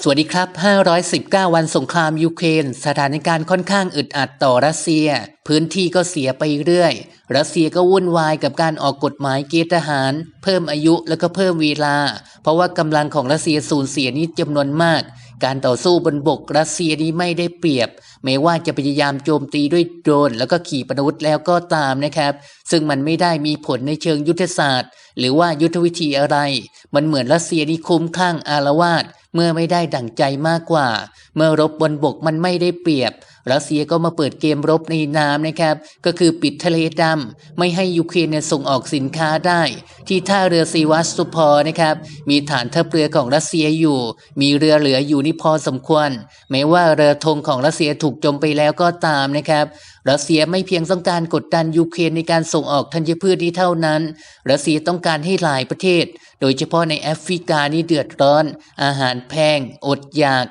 สวัสดีครับ 519 วันสงครามยูเครน สถานการณ์ค่อนข้างอึดอัดต่อรัสเซีย พื้นที่ก็เสียไปเรื่อย รัสเซียก็วุ่นวายกับการออกกฎหมายเกณฑ์ทหาร เพิ่มอายุแล้วก็เพิ่มเวลา เพราะว่ากำลังของรัสเซียสูญเสียนี้จำนวนมาก การต่อสู้บนบกรัสเซียนี้ไม่ได้เปรียบแม้ว่าจะพยายามโจมตีด้วยโดรนแล้วก็ขี่ปนาวุธแล้วก็ตามนะครับ ซึ่งมันไม่ได้มีผลในเชิงยุทธศาสตร์ หรือว่ายุทธวิธีอะไร มันเหมือนรัสเซียนี่คุ้มคลั่งอารวาสเมื่อไม่ได้ดั่งใจมากกว่า เมื่อรบบนบกมันไม่ได้เปรียบ รัสเซียก็มาเปิดเกมรบในน้ำนะครับ ก็คือปิดทะเลดำไม่ให้ยูเครนส่งออกสินค้าได้ ที่ท่าเรือซีวัสสุพอนะครับ มีฐานทัพเรือของรัสเซียอยู่ มีเรือเหลืออยู่นี่พอสมควร แม้ว่าเรือธงของรัสเซียถูกจมไปแล้วก็ตามนะครับรัสเซียไม่เพียงต้องการกดดันยูเครนในการส่งออกธัญพืชนี้เท่านั้น รัสเซียต้องการให้หลายประเทศ โดยเฉพาะในแอฟริกานี่เดือดร้อน อาหารแพง อดอยาก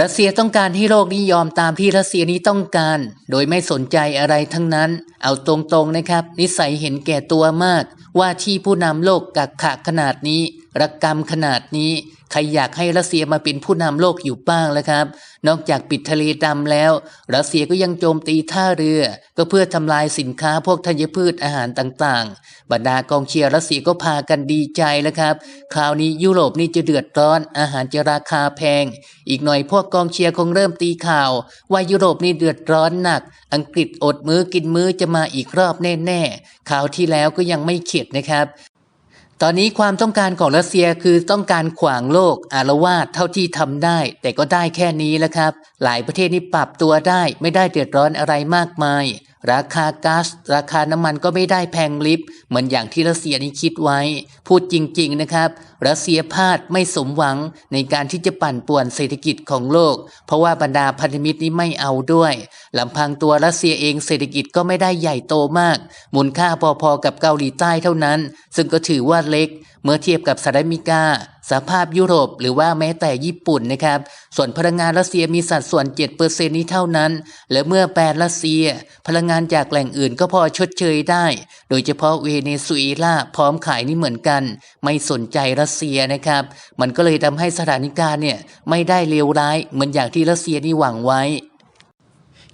รัสเซียต้องการให้โลกนี้ยอมตามที่รัสเซียนี้ต้องการ โดยไม่สนใจอะไรทั้งนั้น เอาตรงๆนะครับ นิสัยเห็นแก่ตัวมาก ว่าที่ผู้นำโลกกักขะขนาดนี้รักกรรมขนาดนี้ ใครอยากให้รัสเซียมาเป็นผู้นำโลกอยู่บ้างแล้วครับ นอกจากปิดทะเลดำแล้ว รัสเซียก็ยังโจมตีท่าเรือ ก็เพื่อทำลายสินค้าพวกธัญพืชอาหารต่างๆ บรรดากองเชียร์รัสเซียก็พากันดีใจแล้วครับ คราวนี้ยุโรปนี่จะเดือดร้อน อาหารจะราคาแพง อีกหน่อยพวกกองเชียร์คงเริ่มตีข่าว ว่ายุโรปนี่เดือดร้อนหนัก อังกฤษอดมื้อกินมื้อจะมาอีกรอบแน่ๆข่าวที่แล้วก็ยังไม่เข็ดนะครับ ตอนนี้ความต้องการของรัสเซียคือต้องการขวางโลกอารวาสเท่าที่ทำได้ แต่ก็ได้แค่นี้แล้วครับ หลายประเทศนี่ปรับตัวได้ไม่ได้เดือดร้อนอะไรมากมาย ราคาก๊าซราคาน้ำมันก็ไม่ได้แพงลิบเหมือนอย่างที่รัสเซียนี่คิดไว้ พูดจริงๆนะครับ รัสเซียพลาดไม่สมหวังในการที่จะปั่นป่วนเศรษฐกิจของโลก เพราะว่าบรรดาพันธมิตรนี่ไม่เอาด้วยลำพังตัวรัสเซียเองเศรษฐกิจก็ไม่ได้ใหญ่โตมาก มูลค่าพอๆกับเกาหลีใต้เท่านั้น ซึ่งก็ถือว่าเล็ก เมื่อเทียบกับสหรัฐอเมริกา สหภาพยุโรปหรือว่าแม้แต่ญี่ปุ่นนะครับ ส่วนพลังงานรัสเซียมีสัดส่วน 7%นี้เท่านั้น และเมื่อแปลรัสเซีย พลังงานจากแหล่งอื่นก็พอชดเชยได้ โดยเฉพาะเวเนซุเอลาพร้อมขายนี่เหมือนกัน ไม่สนใจรัสเซียนะครับ มันก็เลยทำให้สถานการณ์เนี่ยไม่ได้เลวร้ายเหมือนอย่างที่รัสเซียนี่หวังไว้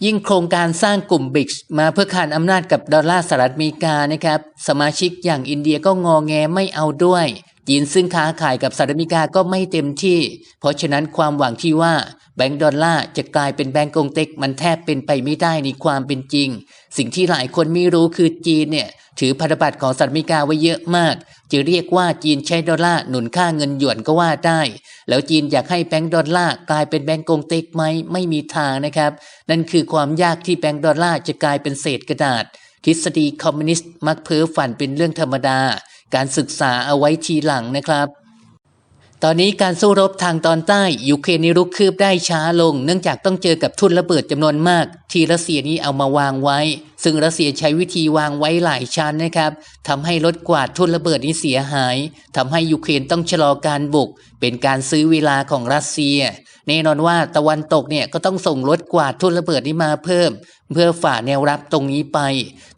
ยิ่งโครงการสร้างกลุ่มบิกมาเพื่อขานอำนาจกับดอลลาร์สหรัฐอเมริกานะครับ สมาชิกอย่างอินเดียก็งอแงไม่เอาด้วย จีนซึ่งค้าขายกับสหรัฐอเมริกาก็ไม่เต็มที่ เพราะฉะนั้นความหวังที่ว่าแบงก์ดอลลาร์จะกลายเป็นแบงก์กงเต็กมันแทบเป็นไปไม่ได้ในความเป็นจริง สิ่งที่หลายคนไม่รู้คือจีนเนี่ยถือพันธบัตรของสหรัฐอเมริกาไว้เยอะมาก จะเรียกว่าจีนใช้ดอลลาร์หนุนค่าเงินหยวนก็ว่าได้ แล้วจีนอยากให้แบงก์ดอลลาร์กลายเป็นแบงก์กงเต็กไหมไม่มีทางนะครับ นั่นคือความยากที่แบงก์ดอลลาร์จะกลายเป็นเศษกระดาษ ทฤษฎีคอมมิวนิสต์มักเพ้อฝันเป็นเรื่องธรรมดา การศึกษาเอาไว้ทีหลังนะครับ ตอนนี้การสู้รบทางตอนใต้ยูเครนนี่รุกคืบได้ช้าลง เนื่องจากต้องเจอกับทุนระเบิดจำนวนมาก ที่รัสเซียนี้เอามาวางไว้ ซึ่งรัสเซียใช้วิธีวางไว้หลายชั้นนะครับทำให้รถกวาดทุนระเบิดนี้เสียหายทำให้ยูเครนต้องชะลอการบุก เป็นการซื้อเวลาของรัสเซียแน่นอนว่าตะวันตกเนี่ยก็ต้องส่งรถกวาดทุนระเบิดนี้มาเพิ่ม เพื่อฝ่าแนวรับตรงนี้ไป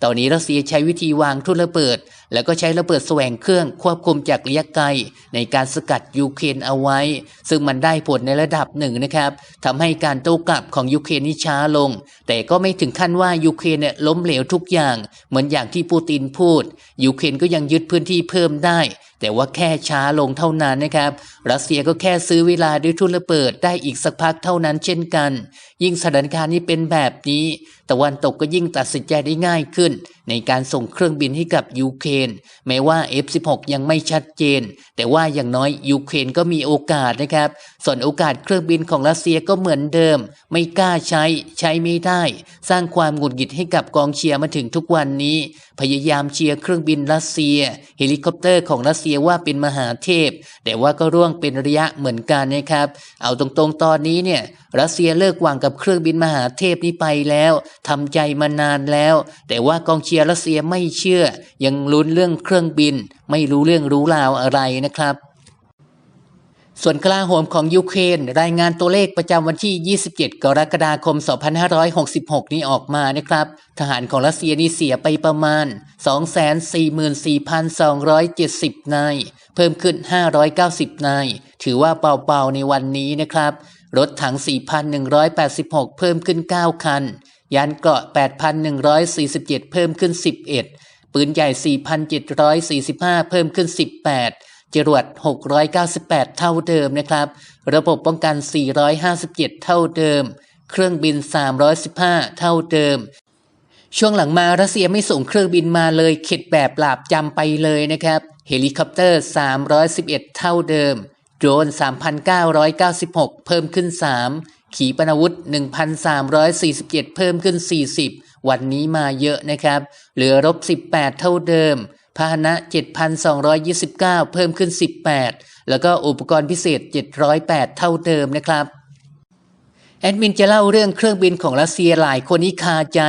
ตอนนี้รัสเซียใช้วิธีวางทุ่นระเบิด แล้วก็ใช้ระเบิดแสวงเครื่องควบคุมจากระยะไกล ในการสกัดยูเครนเอาไว้ ซึ่งมันได้ผลในระดับหนึ่งนะครับทำให้การโต้กลับของยูเครนนี่ช้าลง แต่ก็ไม่ถึงขั้นว่ายูเครนเนี่ยล้มเหลวทุกอย่าง เหมือนอย่างที่ปูตินพูด ยูเครนก็ยังยึดพื้นที่เพิ่มได้ แต่ว่าแค่ช้าลงเท่านั้นนะครับ รัสเซียก็แค่ซื้อเวลาด้วยทุนระเบิดได้อีกสักพักเท่านั้นเช่นกัน ยิ่งสถานการณ์นี้เป็นแบบนี้ตะวันตกก็ยิ่งตัดสินใจได้ง่ายขึ้น ในการส่งเครื่องบินให้กับยูเครนแม้ว่า F16 ยังไม่ชัดเจน แต่ว่าอย่างน้อยยูเครนก็มีโอกาสนะครับ ส่วนโอกาสเครื่องบินของรัสเซียก็เหมือนเดิม ไม่กล้าใช้ใช้ไม่ได้ สร้างความหงุดหงิดให้กับกองเชียร์มาถึงทุกวันนี้ พยายามเชียร์เครื่องบินรัสเซีย เฮลิคอปเตอร์ของรัสเซียว่าเป็นมหาเทพ แต่ว่าก็ร่วงเป็นระยะเหมือนกันนะครับ เอาตรงๆตอนนี้เนี่ยรัสเซียเลิกวางกับเครื่องบินมหาเทพนี้ไปแล้วทำใจมานานแล้ว แต่ว่ากองเชียร์รัสเซียไม่เชื่อ ยังลุ้นเรื่องเครื่องบิน ไม่รู้เรื่องรู้ราวอะไรนะครับ ส่วนกลาโหมของยูเครนรายงานตัวเลขประจำวันที่ 27 กรกฎาคม 2566 นี้ออกมานะครับ ทหารของรัสเซียนี่เสียไปประมาณ 244,270 นาย เพิ่มขึ้น 590 นาย ถือว่าเบาๆในวันนี้นะครับรถถัง 4,186 เพิ่มขึ้น 9 คัน ยานเกราะ 8,147 เพิ่มขึ้น 11 ปืนใหญ่ 4,745 เพิ่มขึ้น 18 จรวด 698 เท่าเดิมนะครับ ระบบป้องกัน 457 เท่าเดิม เครื่องบิน 315 เท่าเดิม ช่วงหลังมารัสเซียไม่ส่งเครื่องบินมาเลยเข็ดแบบหลาบจำไปเลยนะครับ เฮลิคอปเตอร์ 311 เท่าเดิมโดรน 3,996 เพิ่มขึ้น 3 ขีปนาวุธ 1,347 เพิ่มขึ้น 40 วันนี้มาเยอะนะครับ เหลือรบ 18 เท่าเดิม พาหนะ 7,229 เพิ่มขึ้น 18 แล้วก็อุปกรณ์พิเศษ 708 เท่าเดิมนะครับแอดมินจะเล่าเรื่องเครื่องบินของรัสเซียหลายคนนี่คาใจ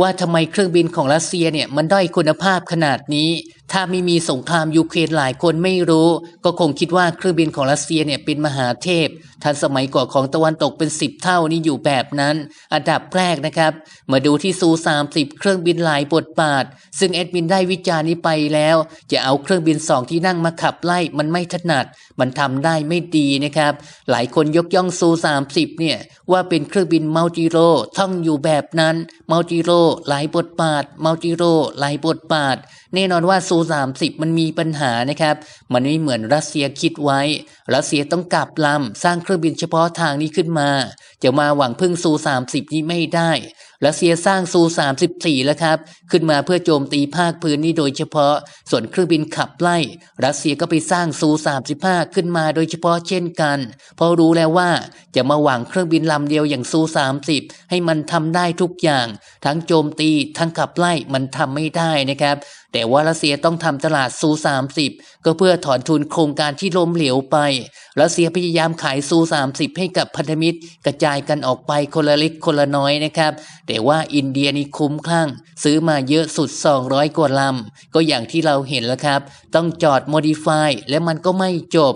ว่าทำไมเครื่องบินของรัสเซียเนี่ยมันด้อยคุณภาพขนาดนี้ ถ้าไม่มีสงครามยูเครนหลายคนไม่รู้ ก็คงคิดว่าเครื่องบินของรัสเซียเนี่ยเป็นมหาเทพ ทันสมัยกว่าของตะวันตกเป็นสิบเท่านี่อยู่แบบนั้น อันดับแรกนะครับ มาดูที่ซู 30 เครื่องบินหลายบทบาท ซึ่งแอดมินได้วิจารณ์นี้ไปแล้ว จะเอาเครื่องบินสองที่นั่งมาขับไล่มันไม่ถนัด มันทำได้ไม่ดีนะครับ หลายคนยกย่องซู 30 เนี่ยว่าเป็นเครื่องบินมัลติโรท่องอยู่แบบนั้นมัลติโรหลายบทบาทมัลติโรหลายบทบาท แน่นอนว่าซู30 มันมีปัญหานะครับ มันไม่เหมือนรัสเซียคิดไว้ รัสเซียต้องกลับลำสร้างเครื่องบินเฉพาะทางนี้ขึ้นมา จะมาหวังพึ่งซู30 นี้ไม่ได้ รัสเซียสร้างซู 34 แล้วครับ ขึ้นมาเพื่อโจมตีภาคพื้นนี่โดยเฉพาะ ส่วนเครื่องบินขับไล่ รัสเซียก็ไปสร้างซู 35 ขึ้นมาโดยเฉพาะเช่นกัน เพราะรู้แล้วว่าจะมาหวังเครื่องบินลำเดียวอย่างซู 30 ให้มันทำได้ทุกอย่าง ทั้งโจมตีทั้งขับไล่มันทำไม่ได้นะครับ แต่ว่ารัสเซียต้องทำตลาดซู 30 ก็เพื่อถอนทุนโครงการที่ล้มเหลวไป รัสเซียพยายามขายซู 30 ให้กับพันธมิตรกระจายกันออกไปคนละเล็กคนละน้อยนะครับแต่ว่าอินเดียนี่คุ้มคลั่ง ซื้อมาเยอะสุด 200 กว่าลำ ก็อย่างที่เราเห็นแล้วครับ ต้องจอดโมดิฟายและมันก็ไม่จบ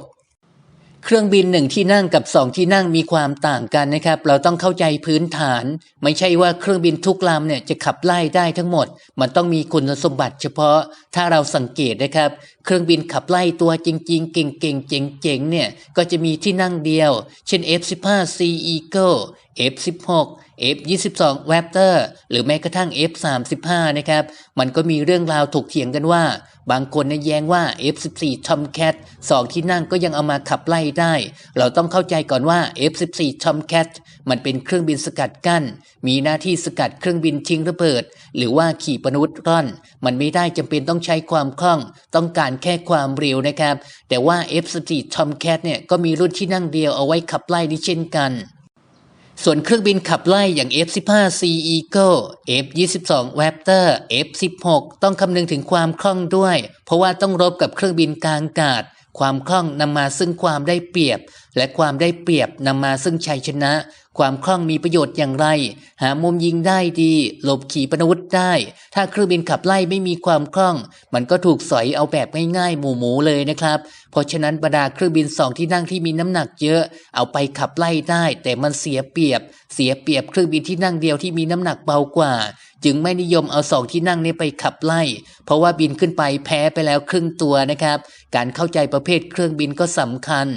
เครื่องบินหนึ่งที่นั่งกับสองที่นั่งมีความต่างกันนะครับ เราต้องเข้าใจพื้นฐาน ไม่ใช่ว่าเครื่องบินทุกลำเนี่ยจะขับไล่ได้ทั้งหมด มันต้องมีคุณสมบัติเฉพาะ ถ้าเราสังเกตนะครับ เครื่องบินขับไล่ตัวจริง ๆ เก่งๆเจ๋งๆเนี่ยก็จะมีที่นั่งเดียว เช่น F15C Eagle F16 F22 Raptor หรือแม้กระทั่ง F35 นะครับ มันก็มีเรื่องราวถกเถียงกันว่า บางคนนะแย้งว่า F14 Tomcat สองที่นั่งก็ยังเอามาขับไล่ได้ เราต้องเข้าใจก่อนว่า F14 Tomcat มันเป็นเครื่องบินสกัดกั้น มีหน้าที่สกัดเครื่องบินทิ้งระเบิด หรือว่าขี่ปนาวุธร่อน มันไม่ได้จำเป็นต้องใช้ความคล่อง ต้องการแค่ความเร็วนะครับ แต่ว่า F14 Tomcat เนี่ยก็มีรุ่นที่นั่งเดียวเอาไว้ขับไล่นี้เช่นกัน ส่วนเครื่องบินขับไล่อย่าง F-15C Eagle F-22 Raptor F-16 ต้องคำนึงถึงความคล่องด้วย เพราะว่าต้องรบกับเครื่องบินกลางอากาศ ความคล่องนำมาซึ่งความได้เปรียบ และความได้เปรียบนำมาซึ่งชัยชนะ ความคล่องมีประโยชน์อย่างไร หามุมยิงได้ดีหลบขีปนาวุธได้ ถ้าเครื่องบินขับไล่ไม่มีความคล่อง มันก็ถูกสอยเอาแบบง่ายๆหมูๆเลยนะครับ เพราะฉะนั้นบรรดาเครื่องบินสองที่นั่งที่มีน้ำหนักเยอะ เอาไปขับไล่ได้ แต่มันเสียเปรียบ เสียเปรียบเครื่องบินที่นั่งเดียวที่มีน้ำหนักเบากว่า จึงไม่นิยมเอาสองที่นั่งนี้ไปขับไล่ เพราะว่าบินขึ้นไปแพ้ไปแล้วครึ่งตัวนะครับ การเข้าใจประเภทเครื่องบินก็สำคัญ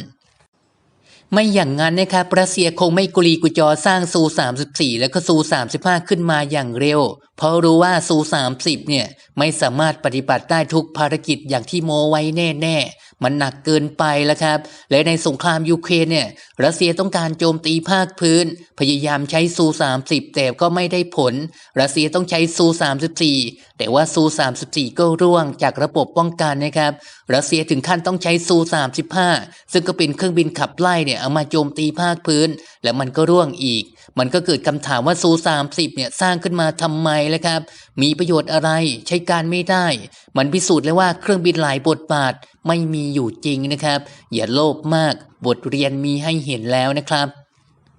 ไม่อย่างนั้นนะครับรัสเซียคงไม่กุลีกุจอสร้างซู 34 แล้วก็ซู 35 ขึ้นมาอย่างเร็ว เพราะรู้ว่าซู 30 เนี่ยไม่สามารถปฏิบัติได้ทุกภารกิจอย่างที่โมไว้แน่ๆ มันหนักเกินไปแล้วครับ และในสงครามยูเครนเนี่ยรัสเซียต้องการโจมตีภาคพื้น พยายามใช้ซู 30 แต่ก็ไม่ได้ผล รัสเซียต้องใช้ซู 34 แต่ว่าซู 34 ก็ร่วงจากระบบป้องกันนะครับ รัสเซียถึงขั้นต้องใช้ซู 35 ซึ่งก็เป็นเครื่องบินขับไล่เนี่ยเอามาโจมตีภาคพื้น และมันก็ร่วงอีก มันก็เกิดคำถามว่าซู30เนี่ยสร้างขึ้นมาทำไมล่ะครับ มีประโยชน์อะไรใช้การไม่ได้ มันพิสูจน์แล้วว่าเครื่องบินหลายบทบาท ไม่มีอยู่จริงนะครับ อย่าโลภมาก บทเรียนมีให้เห็นแล้วนะครับ